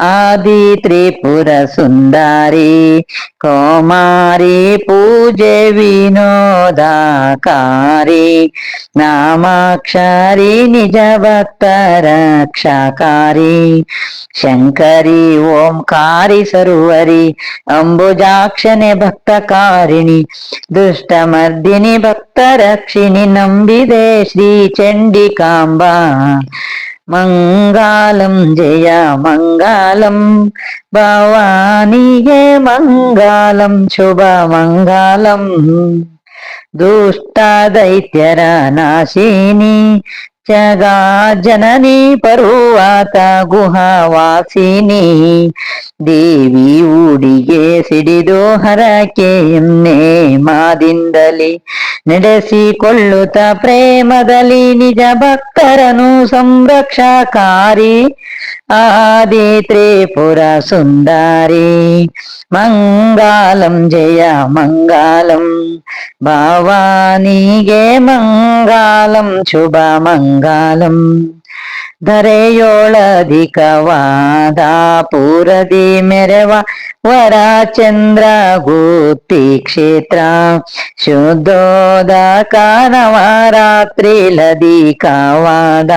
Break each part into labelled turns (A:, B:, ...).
A: ఆది త్రిపుర సుందరి కుమారి పూజ వినోదాకారి నామాక్షరి నిజ భక్త రక్షకారి శంకరి ఓంకారి సరువరి అంబుజాక్షని భక్తకారిణి దుష్టమర్దిని భక్త రక్షిణి నంబిదే శ్రీ చండికాంబ. మంగళం జయ మంగళం భవానీయే మంగళం శుభ మంగళం. దుష్ట దైత్యర నాశిని జగా జనని పరువాత ಗುಹವಾಸಿನಿ ದೇವಿ ಊಡಿಗೆ ಸಿಡಿದು ಹರಕೆ ಎನ್ನೆ ಮಾದಿಂದಲಿ ನಡೆಸಿಕೊಳ್ಳುತ್ತ ಪ್ರೇಮದಲ್ಲಿ ನಿಜ ಭಕ್ತರನು ಸಂರಕ್ಷಕಾರಿ ಆದಿ ತ್ರಿಪುರ ಸುಂದರಿ ಮಂಗಾಲಂ ಜಯ ಮಂಗಾಲಂ ಭವಾನಿಗೆ ಮಂಗಾಲಂ ಶುಭ ಮಂಗಾಲಂ ಧರೆಯೋಳಧಿಕವಾದ ಪೂರದಿ ಮೆರವ ವರ ಚಂದ್ರ ಗುತ್ತಿ ಕ್ಷೇತ್ರ ಶುದ್ಧೋದ ಕಾನವರಾತ್ರಿಲಧಿಕವಾದ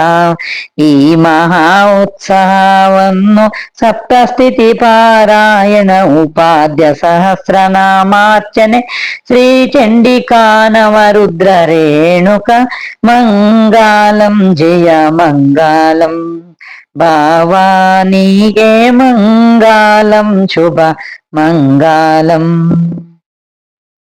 A: ಈ ಮಹಾ ಉತ್ಸವವನ್ನು ಸಪ್ತಸ್ಥಿತಿ ಪಾರಾಯಣ ಉಪಾದ್ಯ ಸಹಸ್ರನಾಮಾರ್ಚನೆ ಶ್ರೀ ಚಂಡಿಕಾನವ ರುದ್ರ ರೇಣುಕ ಮಂಗಾಲಂ ಜಯ ಮಂಗಾಲಂ భావానీగే మంగళం శుభ మంగళం